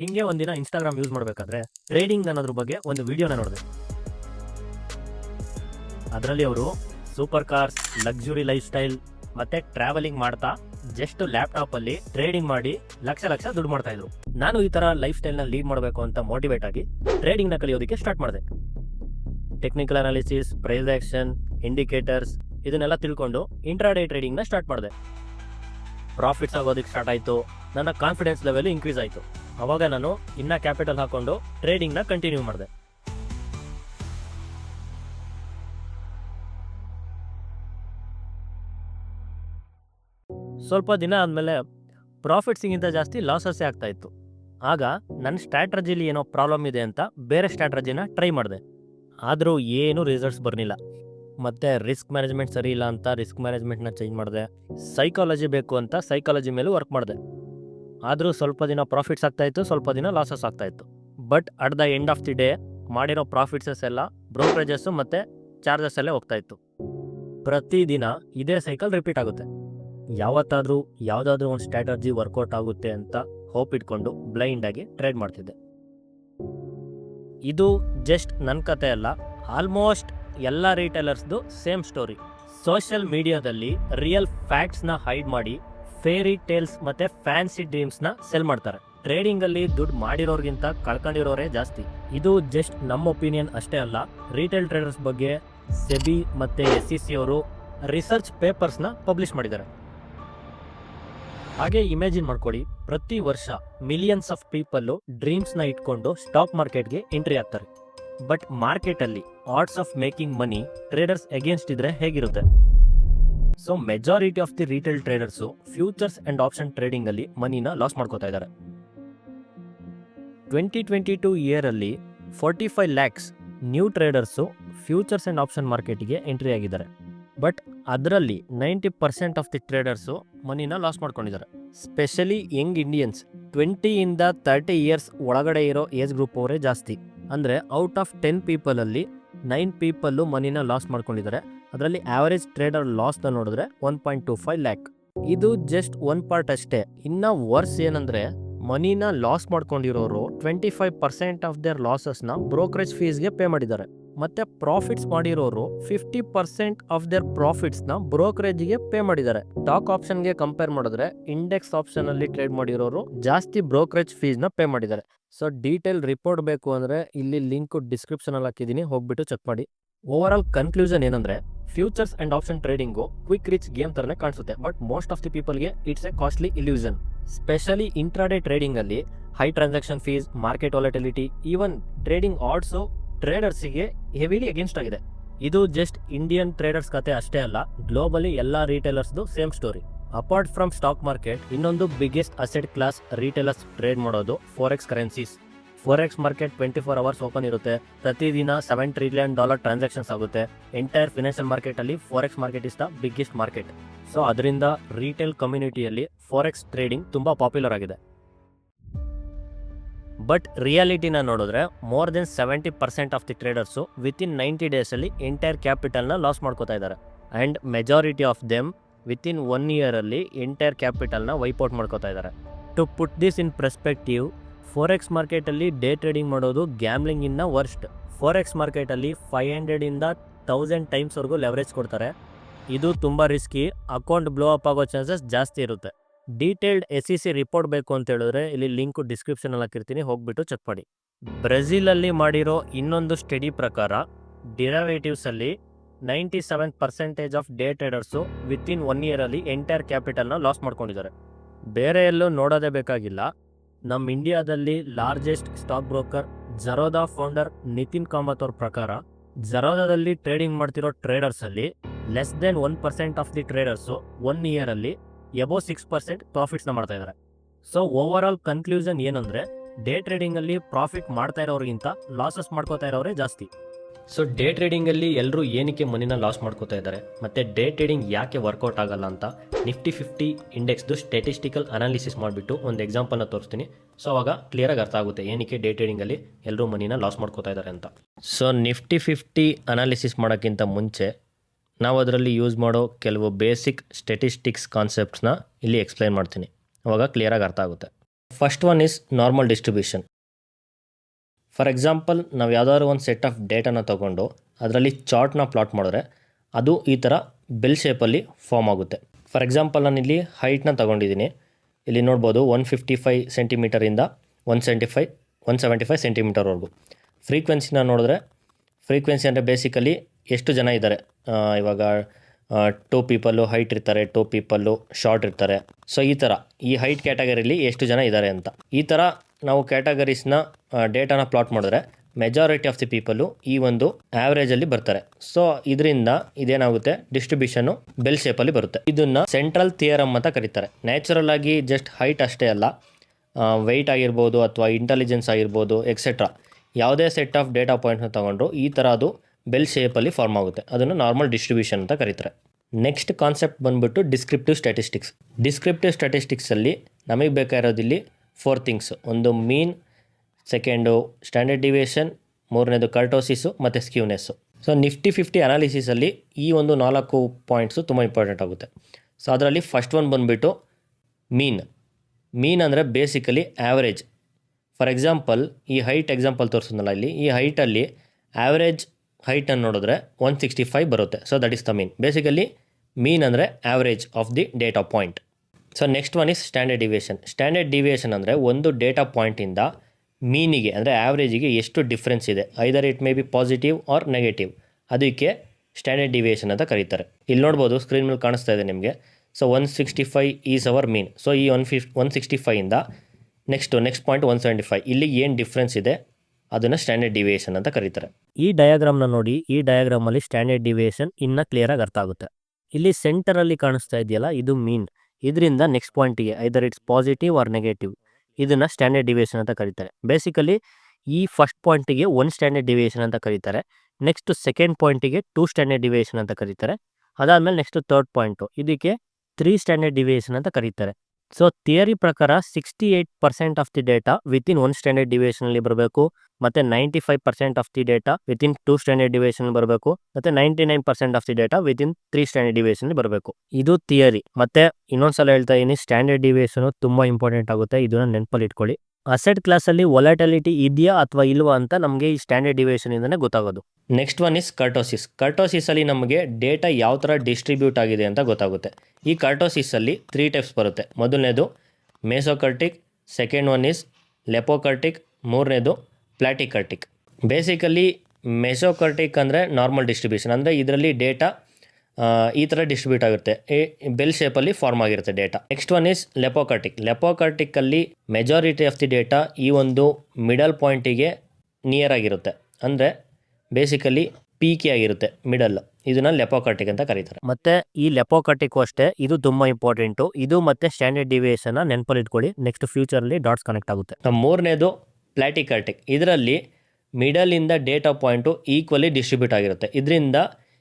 ಹಿಂಗೆ ಒಂದಿನ Instagram use ಮಾಡಬೇಕಾದ್ರೆ ಟ್ರೇಡಿಂಗ್ ಅನ್ನೋದ್ರ ಬಗ್ಗೆ ಒಂದು ವಿಡಿಯೋನ ನೋಡಿದೆ ಅದರಲ್ಲಿ ಅವರು super cars luxury life style ಮತ್ತೆ ಟ್ರಾವೆಲಿಂಗ್ ಮಾಡ್ತಾ ಜಸ್ಟ್ ಲ್ಯಾಪ್ಟಾಪ್ ಅಲ್ಲಿ ಟ್ರೇಡಿಂಗ್ ಮಾಡಿ ಲಕ್ಷ ಲಕ್ಷ ದುಡ್ಡು ಮಾಡ್ತಾ ಇದ್ರು. ನಾನು ಈ ತರ ಲೈಫ್ ಸ್ಟೈಲ್ನ ಲೀಡ್ ಮಾಡಬೇಕು ಅಂತ ಮೋಟಿವೇಟ್ ಆಗಿ ಟ್ರೇಡಿಂಗ್ನ ಕಲಿಯೋದಕ್ಕೆ ಸ್ಟಾರ್ಟ್ ಮಾಡಿದೆ. Technical analysis price action indicators ಇದನ್ನೆಲ್ಲ ತಿಳ್ಕೊಂಡು ಇಂಟ್ರಾಡೇ ಟ್ರೇಡಿಂಗ್ನ ಸ್ಟಾರ್ಟ್ ಮಾಡಿದೆ. ಪ್ರಾಫಿಟ್ಸ್ ಆಗೋದಕ್ಕೆ ಸ್ಟಾರ್ಟ್ ಆಯ್ತು. ನನ್ನ ಕಾನ್ಫಿಡೆನ್ಸ್ ಲೆವೆಲ್ ಇನ್ಕ್ರೀಸ್ ಆಯ್ತು. ಅವಾಗ ನಾನು ಇನ್ನ ಕ್ಯಾಪಿಟಲ್ ಹಾಕೊಂಡು ಟ್ರೇಡಿಂಗ್ನ ಕಂಟಿನ್ಯೂ ಮಾಡಿದೆ. ಸ್ವಲ್ಪ ದಿನ ಆದಮೇಲೆ ಪ್ರಾಫಿಟ್ಸಿಗಿಂತ ಜಾಸ್ತಿ ಲಾಸಸ್ಸೇ ಆಗ್ತಾ ಇತ್ತು. ಆಗ ನನ್ನ ಸ್ಟ್ರಾಟಜಿಲಿ ಏನೋ ಪ್ರಾಬ್ಲಮ್ ಇದೆ ಅಂತ ಬೇರೆ ಸ್ಟ್ರಾಟಜಿನ ಟ್ರೈ ಮಾಡಿದೆ. ಆದರೂ ಏನೂ ರಿಸಲ್ಟ್ಸ್ ಬರಲಿಲ್ಲ. ಮತ್ತು ರಿಸ್ಕ್ ಮ್ಯಾನೇಜ್ಮೆಂಟ್ ಸರಿ ಇಲ್ಲ ಅಂತ ರಿಸ್ಕ್ ಮ್ಯಾನೇಜ್ಮೆಂಟ್ನ ಚೇಂಜ್ ಮಾಡಿದೆ. ಸೈಕಾಲಜಿ ಬೇಕು ಅಂತ ಸೈಕಾಲಜಿ ಮೇಲೂ ವರ್ಕ್ ಮಾಡಿದೆ. ಆದರೂ ಸ್ವಲ್ಪ ದಿನ ಪ್ರಾಫಿಟ್ಸ್ ಆಗ್ತಾಯಿತ್ತು ಸ್ವಲ್ಪ ದಿನ ಲಾಸಸ್ ಆಗ್ತಾಯಿತ್ತು but at the end of the day ಮಾಡಿರೋ ಪ್ರಾಫಿಟ್ಸಸ್ ಎಲ್ಲ ಬ್ರೋಕರೇಜಸ್ಸು ಮತ್ತು ಚಾರ್ಜಸ್ ಎಲ್ಲ ಹೋಗ್ತಾ ಇತ್ತು. ಪ್ರತಿದಿನ ಇದೇ ಸೈಕಲ್ ರಿಪೀಟ್ ಆಗುತ್ತೆ. ಯಾವತ್ತಾದರೂ, ಯಾವುದಾದ್ರೂ ಒಂದು ಸ್ಟ್ರಾಟಜಿ ವರ್ಕೌಟ್ ಆಗುತ್ತೆ ಅಂತ ಹೋಪ್ ಇಟ್ಕೊಂಡು ಬ್ಲೈಂಡ್ ಆಗಿ ಟ್ರೇಡ್ ಮಾಡ್ತಿದ್ದೆ. ಇದು ಜಸ್ಟ್ ನನ್ನ ಕತೆ ಅಲ್ಲ ಆಲ್ಮೋಸ್ಟ್ ಎಲ್ಲ ರೀಟೇಲರ್ಸ್ದು ಸೇಮ್ ಸ್ಟೋರಿ ಸೋಷಿಯಲ್ ಮೀಡಿಯಾದಲ್ಲಿ ರಿಯಲ್ ಫ್ಯಾಕ್ಟ್ಸ್ನ ಹೈಡ್ ಮಾಡಿ ಫೇರಿ ಟೇಲ್ಸ್ ಮತ್ತೆ ಫ್ಯಾನ್ಸಿ ಡ್ರೀಮ್ಸ್ನ ಸೆಲ್ ಮಾಡ್ತಾರೆ. ಟ್ರೇಡಿಂಗ್ ಅಲ್ಲಿ ದುಡ್ಡು ಮಾಡಿರೋರ್ಗಿಂತ ಕಳ್ಕೊಂಡಿರೋರೇ ಜಾಸ್ತಿ. ಇದು ಜಸ್ಟ್ ನಮ್ಮ ಒಪಿನಿಯನ್ ಅಷ್ಟೇ ಅಲ್ಲ ರಿಟೇಲ್ ಟ್ರೇಡರ್ಸ್ ಬಗ್ಗೆ ಸೆಬಿ ಮತ್ತೆ ಎಸ್ ಸಿ ಸಿ ಅವರು ರಿಸರ್ಚ್ ಪೇಪರ್ಸ್ನ ಪಬ್ಲಿಷ್ ಮಾಡಿದ್ದಾರೆ. ಹಾಗೆ ಇಮ್ಯಾಜಿನ್ ಮಾಡ್ಕೊಳ್ಳಿ, ಪ್ರತಿ ವರ್ಷ ಮಿಲಿಯನ್ಸ್ ಆಫ್ ಪೀಪಲ್ಲು ಡ್ರೀಮ್ಸ್ನ ಇಟ್ಕೊಂಡು ಸ್ಟಾಕ್ ಮಾರ್ಕೆಟ್ಗೆ ಎಂಟ್ರಿ ಆಗ್ತಾರೆ. ಬಟ್ ಮಾರ್ಕೆಟಲ್ಲಿ odds of making money traders against ಇದ್ರೆ ಹೇಗಿರುತ್ತೆ? So majority of the retail traders futures and option trading ಅಲ್ಲಿ ಮನಿನ ಲಾಸ್ ಮಾಡ್ಕೋತಾ ಇದ್ದಾರೆ. Twenty twenty two ಇಯರಲ್ಲಿ forty five lakhs new traders futures and option ಮಾರ್ಕೆಟ್ಗೆ ಎಂಟ್ರಿ ಆಗಿದ್ದಾರೆ. ಬಟ್ ಅದರಲ್ಲಿ ninety percent of the traders ಮನಿನ loss ಮಾಡ್ಕೊಂಡಿದ್ದಾರೆ. ಸ್ಪೆಷಲಿ ಯಂಗ್ ಇಂಡಿಯನ್ಸ್ ಟ್ವೆಂಟಿಯಿಂದ thirty years ಒಳಗಡೆ ಇರೋ ಏಜ್ ಗ್ರೂಪ್ ಅವರೇ ಜಾಸ್ತಿ. ಅಂದರೆ ಔಟ್ ಆಫ್ ಟೆನ್ ಪೀಪಲಲ್ಲಿ ನೈನ್ ಪೀಪಲ್ಲು ಮನಿನ ಲಾಸ್ ಮಾಡ್ಕೊಂಡಿದ್ದಾರೆ. ಅದರಲ್ಲಿ ಆವರೇಜ್ ಟ್ರೇಡರ್ ಲಾಸ್ನ ನೋಡಿದ್ರೆ one point two five lakh ಇದು ಜಸ್ಟ್ ಒನ್ ಪಾರ್ಟ್ ಅಷ್ಟೇ. ಇನ್ನ ವರ್ಸ್ ಏನಂದ್ರೆ, ಮನಿನ loss ಮಾಡ್ಕೊಂಡಿರೋರು twenty five percent of their ಲಾಸಸ್ನ brokerage ಫೀಸ್ಗೆ ಪೇ ಮಾಡಿದ್ದಾರೆ. ಮತ್ತೆ ಪ್ರಾಫಿಟ್ಸ್ ಮಾಡಿರೋರು ಫಿಫ್ಟಿ ಪರ್ಸೆಂಟ್ ಆಫ್ ದೇರ್ ಪ್ರಾಫಿಟ್ಸ್ನ ಬ್ರೋಕರೇಜ್ಗೆ ಪೇ ಮಾಡಿದ್ದಾರೆ. ಸ್ಟಾಕ್ ಆಪ್ಷನ್ಗೆ ಕಂಪೇರ್ ಮಾಡಿದ್ರೆ ಇಂಡೆಕ್ಸ್ ಆಪ್ಷನ್ ಅಲ್ಲಿ ಟ್ರೇಡ್ ಮಾಡಿರೋರು ಜಾಸ್ತಿ ಬ್ರೋಕರೇಜ್ನ ಪೇ ಮಾಡಿದ್ದಾರೆ. ಸೊ ಡೀಟೇಲ್ ರಿಪೋರ್ಟ್ ಬೇಕು ಅಂದ್ರೆ, ಇಲ್ಲಿ ಲಿಂಕ್ ಡಿಸ್ಕ್ರಿಪ್ಷನ್ ಅಲ್ಲಿ ಹಾಕಿದ್ದೀನಿ. ಹೋಗ್ಬಿಟ್ಟು ಚೆಕ್ ಮಾಡಿ. ಓವರ್ ಆಲ್ ಕನ್ಕ್ಲೂಷನ್ ಏನಂದ್ರೆ futures and option trading quick rich game ಥರನೇ ಕಾಣಿಸುತ್ತೆ but most of the ಪೀಪಲ್ಗೆ it's a costly illusion specially intraday trading ಅಲ್ಲಿ high transaction fees market volatility even trading odds ಟ್ರೇಡರ್ಸಿಗೆ heavily against ಆಗಿದೆ. ಇದು just Indian traders ಕತೆ ಅಷ್ಟೇ ಅಲ್ಲ globally ಎಲ್ಲ ರೀಟೇಲರ್ಸ್ದು same story apart from stock market ಇನ್ನೊಂದು biggest asset class retailers trade ಮಾಡೋದು forex currencies forex market twenty four hours open ಇರುತ್ತೆ. ಪ್ರತಿದಿನ ಸೆವೆನ್ ಟ್ರಿಲಿಯನ್ ಡಾಲರ್ ಟ್ರಾನ್ಸಾಕ್ಷನ್ಸ್ ಆಗುತ್ತೆ. ಎಂಟೈರ್ ಫಿನಾನ್ಷಿಯಲ್ ಮಾರ್ಕೆಟ್ ಅಲ್ಲಿ forex market is the biggest market so ಅದರಿಂದ retail ಕಮ್ಯುನಿಟಿಯಲ್ಲಿ forex trading ತುಂಬ popular ಆಗಿದೆ. But ರಿಯಾಲಿಟಿನ ನೋಡಿದ್ರೆ more than seventy percent of the traders within ninety ಡೇಸಲ್ಲಿ ಎಂಟೈರ್ ಕ್ಯಾಪಿಟಲ್ನ ಲಾಸ್ ಮಾಡ್ಕೋತಾ ಇದ್ದಾರೆ. And majority of them within one ಇಯರಲ್ಲಿ entire ಕ್ಯಾಪಿಟಲ್ನ ವೈಪೌಟ್ ಮಾಡ್ಕೋತಾ ಇದ್ದಾರೆ. To put this in perspective forex ಮಾರ್ಕೆಟಲ್ಲಿ ಡೇ ಟ್ರೇಡಿಂಗ್ ಮಾಡೋದು ಗ್ಯಾಮ್ಲಿಂಗ್ ಇನ್ನ ವರ್ಸ್ಟ್ ಫೋರೆಕ್ಸ್ ಮಾರ್ಕೆಟಲ್ಲಿ ಫೈವ್ ಹಂಡ್ರೆಡಿಂದ ತೌಸಂಡ್ ಟೈಮ್ಸ್ವರೆಗೂ ಲೆವರೇಜ್ ಕೊಡ್ತಾರೆ. ಇದು ತುಂಬ ರಿಸ್ಕಿ ಅಕೌಂಟ್ ಬ್ಲೋ ಅಪ್ ಆಗೋ ಚಾನ್ಸಸ್ ಜಾಸ್ತಿ ಇರುತ್ತೆ. Detailed S C C report ಬೇಕು ಅಂತ ಹೇಳಿದ್ರೆ ಇಲ್ಲಿ ಲಿಂಕ್ ಡಿಸ್ಕ್ರಿಪ್ಷನಲ್ಲಿ ಹಾಕಿರ್ತೀನಿ, ಹೋಗ್ಬಿಟ್ಟು ಚೆಕ್ ಮಾಡಿ. ಬ್ರೆಜಿಲಲ್ಲಿ ಮಾಡಿರೋ ಇನ್ನೊಂದು ಸ್ಟಡಿ ಪ್ರಕಾರ ಡಿರವೇಟಿವ್ಸಲ್ಲಿ ninety seven percentage of day traders within one ಇಯರಲ್ಲಿ entire ಕ್ಯಾಪಿಟಲ್ನ ಲಾಸ್ ಮಾಡ್ಕೊಂಡಿದ್ದಾರೆ. ಬೇರೆ ಎಲ್ಲೂ ನೋಡೋದೇ ಬೇಕಾಗಿಲ್ಲ. ನಮ್ಮ ಇಂಡಿಯಾದಲ್ಲಿ largest stock broker Zerodha founder Nithin Kamath ಅವ್ರ ಪ್ರಕಾರ, ಜರೋದಾದಲ್ಲಿ ಟ್ರೇಡಿಂಗ್ ಮಾಡ್ತಿರೋ ಟ್ರೇಡರ್ಸ್ ಅಲ್ಲಿ less than one percent of the traders one ಇಯರಲ್ಲಿ above six ಪರ್ಸೆಂಟ್ನ ಮಾಡ್ತಾ ಇದ್ದಾರೆ ಸೊ ಓವರ್ ಆಲ್ ಕನ್ಕ್ಲೂಷನ್ ಏನಂದ್ರೆ, ಡೇ ಟ್ರೇಡಿಂಗ್ ಅಲ್ಲಿ ಪ್ರಾಫಿಟ್ ಮಾಡ್ತಾ ಇರೋರಿಗಿಂತ ಲಾಸಸ್ ಮಾಡ್ಕೋತಾ ಇರೋರೇ ಜಾಸ್ತಿ. ಸೊ ಡೇ ಟ್ರೇಡಿಂಗಲ್ಲಿ ಎಲ್ಲರೂ ಏನಕ್ಕೆ ಮನಿನ ಲಾಸ್ ಮಾಡ್ಕೋತಾ ಇದ್ದಾರೆ? ಮತ್ತು ಡೇ ಟ್ರೇಡಿಂಗ್ ಯಾಕೆ ವರ್ಕೌಟ್ ಆಗಲ್ಲ ಅಂತ ನಿಫ್ಟಿ ಫಿಫ್ಟಿ ಇಂಡೆಕ್ಸ್ದು ಸ್ಟೆಟಿಸ್ಟಿಕಲ್ ಅನಾಲಿಸಿಸ್ ಮಾಡಿಬಿಟ್ಟು ಒಂದು ಎಕ್ಸಾಂಪಲ್ನ ತೋರಿಸ್ತೀನಿ. ಸೊ ಅವಾಗ ಕ್ಲಿಯರಾಗಿ ಅರ್ಥ ಆಗುತ್ತೆ ಏನಕ್ಕೆ ಡೇ ಟ್ರೇಡಿಂಗಲ್ಲಿ ಎಲ್ಲರೂ ಮನಿನ ಲಾಸ್ ಮಾಡ್ಕೋತಾ ಇದ್ದಾರೆ ಅಂತ. ಸೊ ನಿಫ್ಟಿ ಫಿಫ್ಟಿ ಅನಾಲಿಸಿಸ್ ಮಾಡೋಕ್ಕಿಂತ ಮುಂಚೆ ನಾವು ಅದರಲ್ಲಿ ಯೂಸ್ ಮಾಡೋ ಕೆಲವು ಬೇಸಿಕ್ ಸ್ಟೆಟಿಸ್ಟಿಕ್ಸ್ ಕಾನ್ಸೆಪ್ಟ್ಸ್ನ ಇಲ್ಲಿ ಎಕ್ಸ್ಪ್ಲೈನ್ ಮಾಡ್ತೀನಿ. ಅವಾಗ ಕ್ಲಿಯರಾಗಿ ಅರ್ಥ ಆಗುತ್ತೆ. First one is normal distribution for example ನಾವು ಯಾವ್ದಾದ್ರು ಒಂದು ಸೆಟ್ ಆಫ್ ಡೇಟಾನ ತೊಗೊಂಡು ಅದರಲ್ಲಿ ಚಾರ್ಟ್ನ ಪ್ಲಾಟ್ ಮಾಡಿದ್ರೆ ಅದು ಈ ಥರ ಬೆಲ್ ಶೇಪಲ್ಲಿ ಫಾರ್ಮ್ ಆಗುತ್ತೆ. ಫಾರ್ ಎಕ್ಸಾಂಪಲ್ ನಾನು ಇಲ್ಲಿ ಹೈಟ್ನ ತೊಗೊಂಡಿದ್ದೀನಿ ಇಲ್ಲಿ ನೋಡ್ಬೋದು one fifty five ಸೆಂಟಿಮೀಟರಿಂದ one seventy five one seventy five ಸೆಂಟಿಮೀಟರ್ವರೆಗೂ ಫ್ರೀಕ್ವೆನ್ಸಿನ ನೋಡಿದ್ರೆ ಫ್ರೀಕ್ವೆನ್ಸಿ ಅಂದರೆ ಬೇಸಿಕಲಿ ಎಷ್ಟು ಜನ ಇದ್ದಾರೆ? ಇವಾಗ ಟೂ ಪೀಪಲ್ಲು ಹೈಟ್ ಇರ್ತಾರೆ ಟೂ ಪೀಪಲ್ಲು ಶಾರ್ಟ್ ಇರ್ತಾರೆ. ಸೊ ಈ ಥರ ಈ ಹೈಟ್ ಕ್ಯಾಟಗರಿಲಿ ಎಷ್ಟು ಜನ ಇದ್ದಾರೆ ಅಂತ. ಈ ಥರ ನಾವು ಕ್ಯಾಟಗರೀಸ್ನ ಡೇಟಾನ ಪ್ಲಾಟ್ ಮಾಡಿದ್ರೆ ಮೆಜಾರಿಟಿ ಆಫ್ ದಿ ಪೀಪಲು ಈ ಒಂದು ಆವರೇಜಲ್ಲಿ ಬರ್ತಾರೆ. ಸೊ ಇದರಿಂದ ಇದೇನಾಗುತ್ತೆ? ಡಿಸ್ಟ್ರಿಬ್ಯೂಷನು ಬೆಲ್ ಶೇಪಲ್ಲಿ ಬರುತ್ತೆ. ಇದನ್ನ ಸೆಂಟ್ರಲ್ ಥಿಯರಮ್ ಅಂತ ಕರೀತಾರೆ. ನ್ಯಾಚುರಲ್ ಆಗಿ ಜಸ್ಟ್ ಹೈಟ್ ಅಷ್ಟೇ ಅಲ್ಲ ವೆಯ್ಟ್ ಆಗಿರ್ಬೋದು ಅಥವಾ ಇಂಟೆಲಿಜೆನ್ಸ್ ಆಗಿರ್ಬೋದು ಎಕ್ಸೆಟ್ರಾ ಯಾವುದೇ ಸೆಟ್ ಆಫ್ ಡೇಟಾ ಪಾಯಿಂಟ್ನ ತೊಗೊಂಡ್ರು ಈ ಥರ ಅದು ಬೆಲ್ ಶೇಪಲ್ಲಿ ಫಾರ್ಮ್ ಆಗುತ್ತೆ. ಅದನ್ನು ನಾರ್ಮಲ್ ಡಿಸ್ಟ್ರಿಬ್ಯೂಷನ್ ಅಂತ ಕರೀತಾರೆ. ನೆಕ್ಸ್ಟ್ ಕಾನ್ಸೆಪ್ಟ್ ಬಂದ್ಬಿಟ್ಟು ಡಿಸ್ಕ್ರಿಪ್ಟಿವ್ ಸ್ಟ್ಯಾಟಿಸ್ಟಿಕ್ಸ್ ಡಿಸ್ಕ್ರಿಪ್ಟಿವ್ ಸ್ಟ್ಯಾಟಿಸ್ಟಿಕ್ಸಲ್ಲಿ ನಮಗೆ ಬೇಕಾಗಿರೋದಿಲ್ಲಿ ಫೋರ್ ಥಿಂಗ್ಸ್ ಒಂದು ಮೀನ್ ಸೆಕೆಂಡು ಸ್ಟ್ಯಾಂಡರ್ಡ್ ಡಿವಿಯೇಷನ್ ಮೂರನೇದು ಕರ್ಟೋಸಿಸು ಮತ್ತು ಸ್ಕ್ಯೂನೆಸ್ಸು ಸೊ ನಿಫ್ಟಿ ಫಿಫ್ಟಿ ಅನಾಲಿಸಿಸಲ್ಲಿ ಈ ಒಂದು ನಾಲ್ಕು ಪಾಯಿಂಟ್ಸು ತುಂಬ ಇಂಪಾರ್ಟೆಂಟ್ ಆಗುತ್ತೆ. ಸೊ ಅದರಲ್ಲಿ ಫಸ್ಟ್ ಒನ್ ಬಂದುಬಿಟ್ಟು ಮೀನ್ ಮೀನ್ ಅಂದರೆ ಬೇಸಿಕಲಿ ಆ್ಯಾವ್ರೇಜ್ ಫಾರ್ ಎಕ್ಸಾಂಪಲ್ ಈ ಹೈಟ್ ಎಕ್ಸಾಂಪಲ್ ತೋರಿಸಿದ್ನಲ್ಲ ಇಲ್ಲಿ. ಈ ಹೈಟಲ್ಲಿ ಆ್ಯಾವ್ರೇಜ್ ಹೈಟನ್ನು ನೋಡಿದ್ರೆ ಒನ್ ಸಿಕ್ಸ್ಟಿ ಫೈವ್ ಬರುತ್ತೆ. So that is the mean basically mean ಅಂದರೆ average of the data of point so next one is standard deviation standard deviation ಅಂದರೆ ಒಂದು ಡೇಟಾ ಪಾಯಿಂಟಿಂದ ಮೀನಿಗೆ ಅಂದರೆ ಆ್ಯಾವ್ರೇಜಿಗೆ ಎಷ್ಟು ಡಿಫ್ರೆನ್ಸ್ ಇದೆ. Either it may be positive or negative ಅದಕ್ಕೆ standard deviation ಅಂತ ಕರೀತಾರೆ. ಇಲ್ಲಿ ನೋಡ್ಬೋದು ಸ್ಕ್ರೀನ್ ಮೇಲೆ ಕಾಣಿಸ್ತಾ ಇದೆ ನಿಮಗೆ. So one sixty five is our mean so ಈ one ಫಿಫ್ one sixty ಫೈಯಿಂದ next next point one seventy five ಇಲ್ಲಿ ಏನು ಡಿಫ್ರೆನ್ಸ್ ಇದೆ? ಅದನ್ನು ಸ್ಟ್ಯಾಂಡರ್ಡ್ ಡಿವಿಯೇಷನ್ ಅಂತ ಕರೀತಾರೆ. ಈ ಡಯಾಗ್ರಾಮ್ನ ನೋಡಿ, ಈ ಡಯಾಗ್ರಾಮಲ್ಲಿ ಸ್ಟ್ಯಾಂಡರ್ಡ್ ಡಿವಿಯೇಷನ್ ಇನ್ನೂ ಕ್ಲಿಯರಾಗಿ ಅರ್ಥ ಆಗುತ್ತೆ. ಇಲ್ಲಿ ಸೆಂಟರಲ್ಲಿ ಕಾಣಿಸ್ತಾ ಇದೆಯಲ್ಲ, ಇದು ಮೀನ್ ಇದರಿಂದ next ಪಾಯಿಂಟಿಗೆ either it's positive or negative ಇದನ್ನು ಸ್ಟ್ಯಾಂಡರ್ಡ್ ಡಿವಿಯೇಷನ್ ಅಂತ ಕರೀತಾರೆ. ಬೇಸಿಕಲಿ ಈ ಫಸ್ಟ್ ಪಾಯಿಂಟಿಗೆ ಒನ್ ಸ್ಟ್ಯಾಂಡರ್ಡ್ ಡಿವಿಯೇಷನ್ ಅಂತ ಕರೀತಾರೆ. ನೆಕ್ಸ್ಟ್ ಸೆಕೆಂಡ್ ಪಾಯಿಂಟಿಗೆ ಟೂ ಸ್ಟ್ಯಾಂಡರ್ಡ್ ಡಿವಿಯೇಷನ್ ಅಂತ ಕರೀತಾರೆ. ಅದಾದಮೇಲೆ ನೆಕ್ಸ್ಟ್ ತರ್ಡ್ ಪಾಯಿಂಟು ಇದಕ್ಕೆ ತ್ರೀ ಸ್ಟ್ಯಾಂಡರ್ಡ್ ಡಿವಿಯೇಷನ್ ಅಂತ ಕರೀತಾರೆ. ಸೊ ಥಿಯರಿ ಪ್ರಕಾರ sixty eight percent of the data within one standard ಡಿವಿಯೇಷನಲ್ಲಿ ಬರಬೇಕು. ಮತ್ತು ninety five percent of the data within two standard deviation ಬರಬೇಕು. ಮತ್ತು ninety nine percent of the data within three standard deviation ಬರಬೇಕು. ಇದು theory ಮತ್ತೆ ಇನ್ನೊಂದ್ಸಲ ಹೇಳ್ತಾ ಇದೀನಿ ಸ್ಟ್ಯಾಂಡರ್ಡ್ ಡಿವೇಷನು ತುಂಬಾ ಇಂಪಾರ್ಟೆಂಟ್ ಆಗುತ್ತೆ. ಇದನ್ನ ನೆನಪಲ್ಲಿ ಇಟ್ಕೊಳ್ಳಿ. ಅಸೆಟ್ ಕ್ಲಾಸಲ್ಲಿ ಒಲಾಟಿಲಿಟಿ ಇದೆಯಾ ಅಥವಾ ಇಲ್ವಾ ಅಂತ ನಮಗೆ ಈ ಸ್ಟ್ಯಾಂಡರ್ಡ್ ಡಿವೇಶನ್ ಇಂದನೇ ಗೊತ್ತಾಗೋದು. ನೆಕ್ಸ್ಟ್ ಒನ್ ಇಸ್ ಕರ್ಟೋಸಿಸ್ ಕರ್ಟೋಸಿಸಲ್ಲಿ ನಮಗೆ ಡೇಟಾ ಯಾವ ಥರ ಡಿಸ್ಟ್ರಿಬ್ಯೂಟ್ ಆಗಿದೆ ಅಂತ ಗೊತ್ತಾಗುತ್ತೆ. ಈ ಕರ್ಟೋಸಿಸಲ್ಲಿ ತ್ರೀ ಟೈಪ್ಸ್ ಬರುತ್ತೆ. ಮೊದಲನೇದು mesokurtic second one is leptokurtic ಮೂರನೇದು ಪ್ಲಾಟಿಕರ್ಟಿಕ್. ಬೇಸಿಕಲಿ ಮೆಸೋಕರ್ಟಿಕ್ ಅಂದರೆ ನಾರ್ಮಲ್ ಡಿಸ್ಟ್ರಿಬ್ಯೂಷನ್ ಅಂದರೆ ಇದರಲ್ಲಿ ಡೇಟಾ ಈ ಥರ ಡಿಸ್ಟ್ರಿಬ್ಯೂಟ್ ಆಗುತ್ತೆ. ಬೆಲ್ ಶೇಪಲ್ಲಿ ಫಾರ್ಮ್ ಆಗಿರುತ್ತೆ data next one is leptokurtic ಲೆಪೋಕರ್ಟಿಕ್ಕಲ್ಲಿ majority of the data ಈ ಒಂದು ಮಿಡಲ್ ಪಾಯಿಂಟಿಗೆ ನಿಯರ್ ಆಗಿರುತ್ತೆ. ಅಂದರೆ ಬೇಸಿಕಲಿ ಪೀಕಿ ಆಗಿರುತ್ತೆ ಮಿಡಲ್ ಇದನ್ನ ಲೆಪೋಕರ್ಟಿಕ್ ಅಂತ ಕರೀತಾರೆ. ಮತ್ತೆ ಈ ಲೆಪೋಕರ್ಟಿಕ್ ಅಷ್ಟೇ ಇದು ತುಂಬಾ ಇಂಪಾರ್ಟೆಂಟು ಇದು ಮತ್ತೆ ಸ್ಟ್ಯಾಂಡರ್ಡ್ ಡಿವಿಯೇಷನ್ ನೆನಪಲ್ಲಿ ಇಟ್ಕೊಳ್ಳಿ. ನೆಕ್ಸ್ಟ್ ಫ್ಯೂಚರಲ್ಲಿ ಡಾಟ್ಸ್ ಕನೆಕ್ಟ್ ಆಗುತ್ತೆ. ಮೂರನೇದು ಪ್ಲಾಟಿಕರ್ಟಿಕ್. ಇದರಲ್ಲಿ ಮಿಡಲ್ ಇಂದ ಡೇಟಾ ಪಾಯಿಂಟು ಈಕ್ವಲಿ ಡಿಸ್ಟ್ರಿಬ್ಯೂಟ್ ಆಗಿರುತ್ತೆ. ಇದರಿಂದ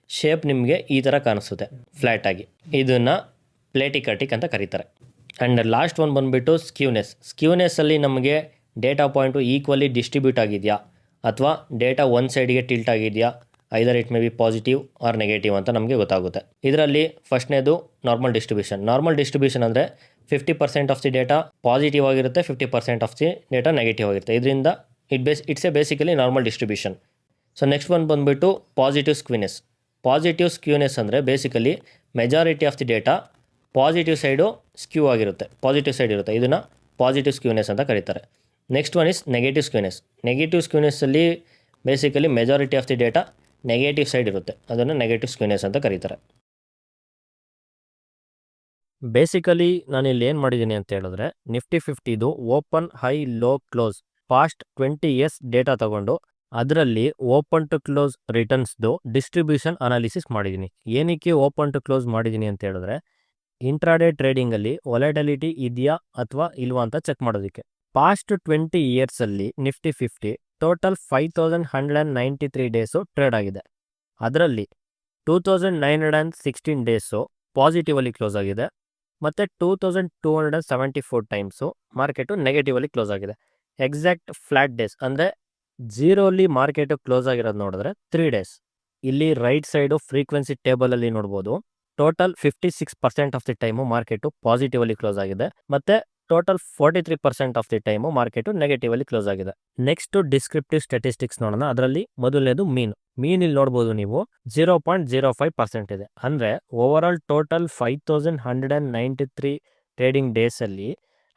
ಶೇಪ್ ನಿಮಗೆ ಈ ಥರ ಕಾಣಿಸುತ್ತೆ ಫ್ಲ್ಯಾಟಾಗಿ ಇದನ್ನು ಪ್ಲೇಟಿಕರ್ಟಿಕ್ ಅಂತ ಕರೀತಾರೆ. ಆ್ಯಂಡ್ ಲಾಸ್ಟ್ ಒನ್ ಬಂದುಬಿಟ್ಟು ಸ್ಕ್ಯೂನೆಸ್ ಸ್ಕ್ಯೂನೆಸ್ಸಲ್ಲಿ ನಮಗೆ ಡೇಟಾ ಪಾಯಿಂಟು ಈಕ್ವಲಿ ಡಿಸ್ಟ್ರಿಬ್ಯೂಟ್ ಆಗಿದೆಯಾ? ಅಥವಾ ಡೇಟಾ ಒನ್ ಸೈಡ್ಗೆ ಟಿಲ್ಟ್ ಆಗಿದೆಯಾ? Either it may be positive or negative ಅಂತ ನಮಗೆ ಗೊತ್ತಾಗುತ್ತೆ. ಇದರಲ್ಲಿ ಫಸ್ಟ್ನೇದು ನಾರ್ಮಲ್ ಡಿಸ್ಟ್ರಿಬ್ಯೂಷನ್ ನಾರ್ಮಲ್ ಡಿಸ್ಟ್ರಿಬ್ಯೂಷನ್ ಅಂದರೆ fifty percent of the data positive ಆಗಿರುತ್ತೆ fifty percent of the data negative ಆಗಿರುತ್ತೆ. ಇದರಿಂದ it base it's a basically normal distribution so next one ಬಂದುಬಿಟ್ಟು ಪಾಸಿಟಿವ್ ಸ್ಕ್ಯೂನೆಸ್ ಪಾಸಿಟಿವ್ ಸ್ಕ್ಯೂನೆಸ್ ಅಂದರೆ basically majority of the data positive side skew ಆಗಿರುತ್ತೆ positive side ಇರುತ್ತೆ. ಇದನ್ನು positive skewness ಅಂತ ಕರೀತಾರೆ. Next one is negative skewness negative ಸ್ಕ್ಯೂನೆಸ್ಸಲ್ಲಿ basically majority of the data negative side ಇರುತ್ತೆ. ಅದನ್ನು negative skewness ಅಂತ ಕರೀತಾರೆ. ಬೇಸಿಕಲಿ ನಾನು ಇಲ್ಲಿ ಏನು ಮಾಡಿದ್ದೀನಿ ಅಂತ ಹೇಳಿದ್ರೆ Nifty ಫಿಫ್ಟಿದು open high low close past twenty years data ತಗೊಂಡು ಅದರಲ್ಲಿ ಓಪನ್ ಟು ಕ್ಲೋಸ್ ರಿಟರ್ನ್ಸ್ದು ಡಿಸ್ಟ್ರಿಬ್ಯೂಷನ್ ಅನಾಲಿಸಿಸ್ ಮಾಡಿದ್ದೀನಿ. ಏನಕ್ಕೆ ಓಪನ್ ಟು ಕ್ಲೋಸ್ ಮಾಡಿದ್ದೀನಿ ಅಂತ ಹೇಳಿದ್ರೆ ಇಂಟ್ರಾಡೇ ಟ್ರೇಡಿಂಗಲ್ಲಿ ಒಲೆಟಲಿಟಿ ಇದೆಯಾ ಅಥವಾ ಇಲ್ವಾ ಅಂತ ಚೆಕ್ ಮಾಡೋದಕ್ಕೆ. Past twenty ಇಯರ್ಸಲ್ಲಿ Nifty fifty total five thousand hundred and ninety three days trade ಆಗಿದೆ. ಅದರಲ್ಲಿ two thousand nine hundred and sixteen days ಪಾಸಿಟಿವಲ್ಲಿ close ಆಗಿದೆ. ಮತ್ತು two thousand two hundred and seventy four times market ನೆಗೆಟಿವಲ್ಲಿ close ಆಗಿದೆ. Exact flat days ಅಂದರೆ ಜೀರೋಲಿ market close ಆಗಿರೋದು ನೋಡಿದ್ರೆ three days ಇಲ್ಲಿ ರೈಟ್ ಸೈಡು ಫ್ರೀಕ್ವೆನ್ಸಿ ಟೇಬಲಲ್ಲಿ ನೋಡ್ಬೋದು. Total fifty six percent of the time market ಪಾಸಿಟಿವಲ್ಲಿ close ಆಗಿದೆ. ಮತ್ತು total forty three percent of the time market ನೆಗೆಟಿವಲ್ಲಿ close ಆಗಿದೆ. ನೆಕ್ಸ್ಟ್ ಡಿಸ್ಕ್ರಿಪ್ಟಿವ್ ಸ್ಟಾಟಿಸ್ಟಿಕ್ಸ್ ನೋಡೋಣ. ಅದರಲ್ಲಿ ಮೊದಲನೇದು ಮೀನು ಮೀನ್ ಇಲ್ಲಿ ನೋಡ್ಬೋದು ನೀವು zero point zero five percent ಇದೆ. ಅಂದರೆ over all total five thousand hundred and ninety three trading ಡೇಸಲ್ಲಿ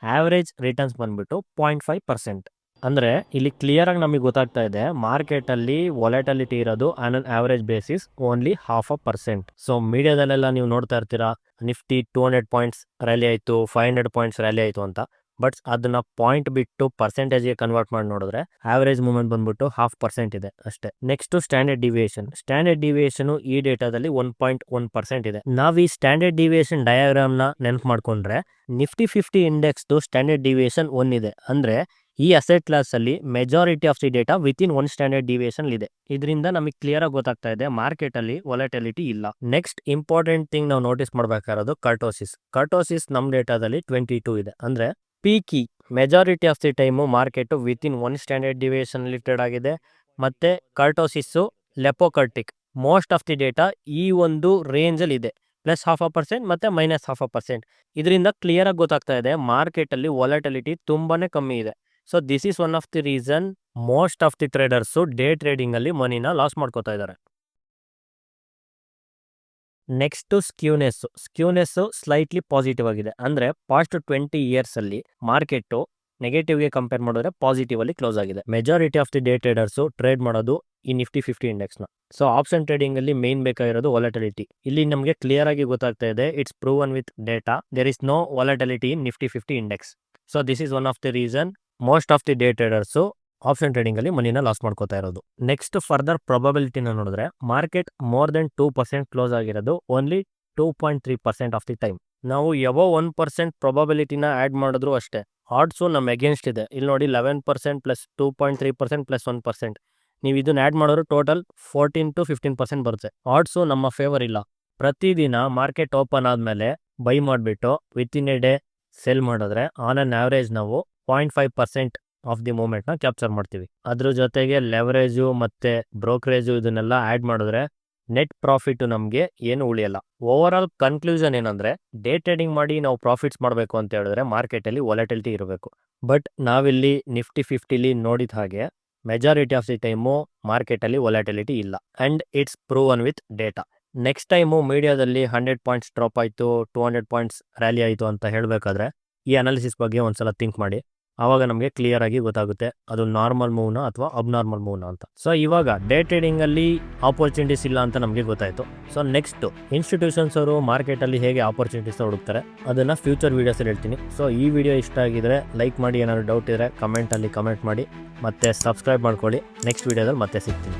ಆವರೇಜ್ ರಿಟರ್ನ್ಸ್ ಬಂದ್ಬಿಟ್ಟು ಪಾಯಿಂಟ್ ಫೈವ್ ಪರ್ಸೆಂಟ್ ಅಂದರೆ ಇಲ್ಲಿ ಕ್ಲಿಯರ್ ಆಗಿ ನಮಗೆ ಗೊತ್ತಾಗ್ತಾ ಇದೆ ಮಾರ್ಕೆಟಲ್ಲಿ ವಾಲೆಟಲಿಟಿ ಇರೋದು on an average basis only half a percent so ಮೀಡಿಯಾದಲ್ಲೆಲ್ಲ ನೀವು ನೋಡ್ತಾ ಇರ್ತೀರಾ Nifty two hundred points rally ಆಯಿತು ಫೈವ್ ಹಂಡ್ರೆಡ್ ಪಾಯಿಂಟ್ಸ್ ರ್ಯಾಲಿ ಆಯಿತು ಅಂತ. ಬಟ್ ಅದನ್ನ ಪಾಯಿಂಟ್ ಬಿಟ್ಟು ಪರ್ಸೆಂಟೇಜ್ಗೆ ಕನ್ವರ್ಟ್ ಮಾಡಿ ನೋಡಿದ್ರೆ ಆವರೇಜ್ ಮೂಮೆಂಟ್ ಬಂದ್ಬಿಟ್ಟು ಹಾಫ್ ಪರ್ಸೆಂಟ್ ಇದೆ ಅಷ್ಟೇ. Next standard deviation standard deviation ಈ ಡೇಟಾದಲ್ಲಿ ಒನ್ ಪಾಯಿಂಟ್ ಒನ್ ಪರ್ಸೆಂಟ್ ಇದೆ. ನಾವು ಈ ಸ್ಟ್ಯಾಂಡರ್ಡ್ ಡಿವಿಯೇಷನ್ ಡಯಾಗ್ರಾಮ್ನ ನೆನಪು ಮಾಡ್ಕೊಂಡ್ರೆ Nifty fifty index standard deviation one ಇದೆ. ಅಂದ್ರೆ, ಈ ಅಸೆಟ್ ಕ್ಲಾಸ್ ಅಲ್ಲಿ majority of the data within one standard deviation ಇದೆ. ಇದರಿಂದ ನಮಗೆ ಕ್ಲಿಯರ್ ಆಗಿ ಗೊತ್ತಾಗ್ತಾ ಇದೆ ಮಾರ್ಕೆಟ್ ಅಲ್ಲಿ ವಾಲಟಿಲಿಟಿ ಇಲ್ಲ. ನೆಕ್ಸ್ಟ್ ಇಂಪಾರ್ಟೆಂಟ್ ಥಿಂಗ್ ನಾವು ನೋಟಿಸ್ ಮಾಡಬೇಕಾಗಿರೋದು ಕರ್ಟೋಸಿಸ್ ಕರ್ಟೋಸಿಸ್ ನಮ್ಮ ಡೇಟಾದಲ್ಲಿ ಟ್ವೆಂಟಿ ಟೂ ಇದೆ. ಅಂದ್ರೆ peaky majority of the time market with in one standard deviation limited ಆಗಿದೆ. ಮತ್ತೆ kurtosis leptokurtic. Most of the data ಈ ಒಂದು ರೇಂಜಲ್ಲಿ ಇದೆ. ಪ್ಲಸ್ ಹಾಫ್ ಅ ಪರ್ಸೆಂಟ್ ಮತ್ತೆ ಮೈನಸ್ ಹಾಫ್ ಅ ಪರ್ಸೆಂಟ್ ಇದರಿಂದ ಕ್ಲಿಯರ್ ಆಗಿ ಗೊತ್ತಾಗ್ತಾ ಇದೆ ಮಾರ್ಕೆಟ್ ಅಲ್ಲಿ ವಾಲಟಿಲಿಟಿ ತುಂಬಾನೇ ಕಮ್ಮಿ ಇದೆ. So this is one of the reason most of the traders day trading ಅಲ್ಲಿ ಮನಿನ ಲಾಸ್ ಮಾಡ್ಕೋತಾ ಇದ್ದಾರೆ. Next skewness skewness slightly positive ಆಗಿದೆ. ಅಂದ್ರೆ ಪಾಸ್ಟ್ ಟ್ವೆಂಟಿ ಇಯರ್ಸ್ ಅಲ್ಲಿ ಮಾರ್ಕೆಟ್ ನೆಗೆಟಿವ್ಗೆ ಕಂಪೇರ್ ಮಾಡಿದ್ರೆ ಪಾಸಿಟಿವ್ ಅಲ್ಲಿ ಕ್ಲೋಸ್ ಆಗಿದೆ. Majority of the day traders trade ಮಾಡೋದು ಈ ನಿಫ್ಟಿ ಫಿಫ್ಟಿ ನ. ಸೊ ಆಪ್ಷನ್ ಟ್ರೇಡಿಂಗ್ ಅಲ್ಲಿ ಮೇನ್ ಬೇಕಾಗಿರೋದು ವಾಲಟಿಲಿಟಿ ಇಲ್ಲಿ ನಮಗೆ ಕ್ಲಿಯರ್ ಆಗಿ ಗೊತ್ತಾಗ್ತಾ ಇದೆ it's proven with data there is no volatility in Nifty fifty index so this is one of the reason most of the day traders option trading ಅಲ್ಲಿ ಮನಿನ loss ಮಾಡ್ಕೋತಾ ಇರೋದು. ನೆಕ್ಸ್ಟ್ ಫರ್ದರ್ ಪ್ರಾಬಬಿಲಿಟಿನ ನೋಡಿದ್ರೆ market more than two percent close ಆಗಿರೋದು only two point three percent of the time ನಾವು ಯಾವೋ one percent ಪ್ರಾಬಬಿಲಿಟಿನ ಆ್ಯಡ್ ಮಾಡಿದ್ರು ಅಷ್ಟೇ. ಆಡ್ಸು ನಮ್ಮ ಅಗೇನ್ಸ್ಟ್ ಇದೆ. ಇಲ್ಲಿ ನೋಡಿ eleven percent plus two point three percent plus one percent ನೀವು ಇದನ್ನ ಆ್ಯಡ್ ಮಾಡೋರು total fourteen to fifteen percent ಬರುತ್ತೆ. ಆಡ್ಸು ನಮ್ಮ ಫೇವರ್ ಇಲ್ಲ. ಪ್ರತಿದಿನ ಮಾರ್ಕೆಟ್ ಓಪನ್ ಆದಮೇಲೆ ಬೈ ಮಾಡಿಬಿಟ್ಟು within a day sell ಮಾಡಿದ್ರೆ ಆನ್ ಆನ್ ಆವರೇಜ್ ನಾವು point five percent of the ಮೂಮೆಂಟ್ನ capture ಮಾಡ್ತೀವಿ. ಅದ್ರ ಜೊತೆಗೆ ಲೆವರೇಜು ಮತ್ತೆ ಬ್ರೋಕರೇಜು ಇದನ್ನೆಲ್ಲ ಆ್ಯಡ್ ಮಾಡಿದ್ರೆ ನೆಟ್ ಪ್ರಾಫಿಟ್ ನಮಗೆ ಏನು ಉಳಿಯಲ್ಲ. ಓವರ್ ಆಲ್ ಕನ್ಕ್ಲೂಷನ್ ಏನಂದ್ರೆ ಡೇ ಟ್ರೇಡಿಂಗ್ ಮಾಡಿ ನಾವು ಪ್ರಾಫಿಟ್ಸ್ ಮಾಡಬೇಕು ಅಂತ ಹೇಳಿದ್ರೆ ಮಾರ್ಕೆಟಲ್ಲಿ ವಾಲಟಿಲಿಟಿ ಇರಬೇಕು. ಬಟ್ ನಾವಿಲ್ಲಿ ನಿಫ್ಟಿ ಫಿಫ್ಟಿಲಿ ನೋಡಿದ ಹಾಗೆ ಮೆಜಾರಿಟಿ ಆಫ್ ದಿ ಟೈಮು ಮಾರ್ಕೆಟಲ್ಲಿ ವಾಲಟಿಲಿಟಿ ಇಲ್ಲ. And it's proven with data next time ಮೀಡಿಯಾದಲ್ಲಿ ಹಂಡ್ರೆಡ್ ಪಾಯಿಂಟ್ಸ್ ಡ್ರಾಪ್ ಆಯಿತು ಟೂ ಹಂಡ್ರೆಡ್ ಪಾಯಿಂಟ್ಸ್ ರ್ಯಾಲಿ ಆಯಿತು ಅಂತ ಹೇಳಬೇಕಾದ್ರೆ ಈ ಅನಾಲಿಸಿಸ್ ಬಗ್ಗೆ ಒಂದ್ಸಲ ಥಿಂಕ್ ಮಾಡಿ. ಆವಾಗ ನಮಗೆ ಕ್ಲಿಯರ್ ಆಗಿ ಗೊತ್ತಾಗುತ್ತೆ, ಅದು ನಾರ್ಮಲ್ ಮೂವ್ನ ಅಥವಾ ಅಬ್ನಾರ್ಮಲ್ ಮೂವ್ನ ಅಂತ. ಸೊ ಇವಾಗ ಡೇ ಟ್ರೇಡಿಂಗ್ ಅಲ್ಲಿ ಆಪರ್ಚುನಿಟೀಸ್ ಇಲ್ಲ ಅಂತ ನಮಗೆ ಗೊತ್ತಾಯ್ತು. ಸೊ ನೆಕ್ಸ್ಟ್ ಇನ್ಸ್ಟಿಟ್ಯೂಷನ್ಸ್ ಅವರು ಮಾರ್ಕೆಟ್ ಅಲ್ಲಿ ಹೇಗೆ ಆಪರ್ಚುನಿಟೀಸ್ ಹುಡುಕ್ತಾರೆ, ಅದನ್ನ ಫ್ಯೂಚರ್ ವೀಡಿಯೋಸಲ್ಲಿ ಹೇಳ್ತೀನಿ. ಸೊ ಈ ವಿಡಿಯೋ ಇಷ್ಟ ಆಗಿದ್ರೆ ಲೈಕ್ ಮಾಡಿ, ಏನಾದ್ರು ಡೌಟ್ ಇದ್ರೆ ಕಮೆಂಟಲ್ಲಿ ಕಮೆಂಟ್ ಮಾಡಿ, ಮತ್ತೆ ಸಬ್ಸ್ಕ್ರೈಬ್ ಮಾಡ್ಕೊಳ್ಳಿ. ನೆಕ್ಸ್ಟ್ ವಿಡಿಯೋದಲ್ಲಿ ಮತ್ತೆ ಸಿಗ್ತೀನಿ.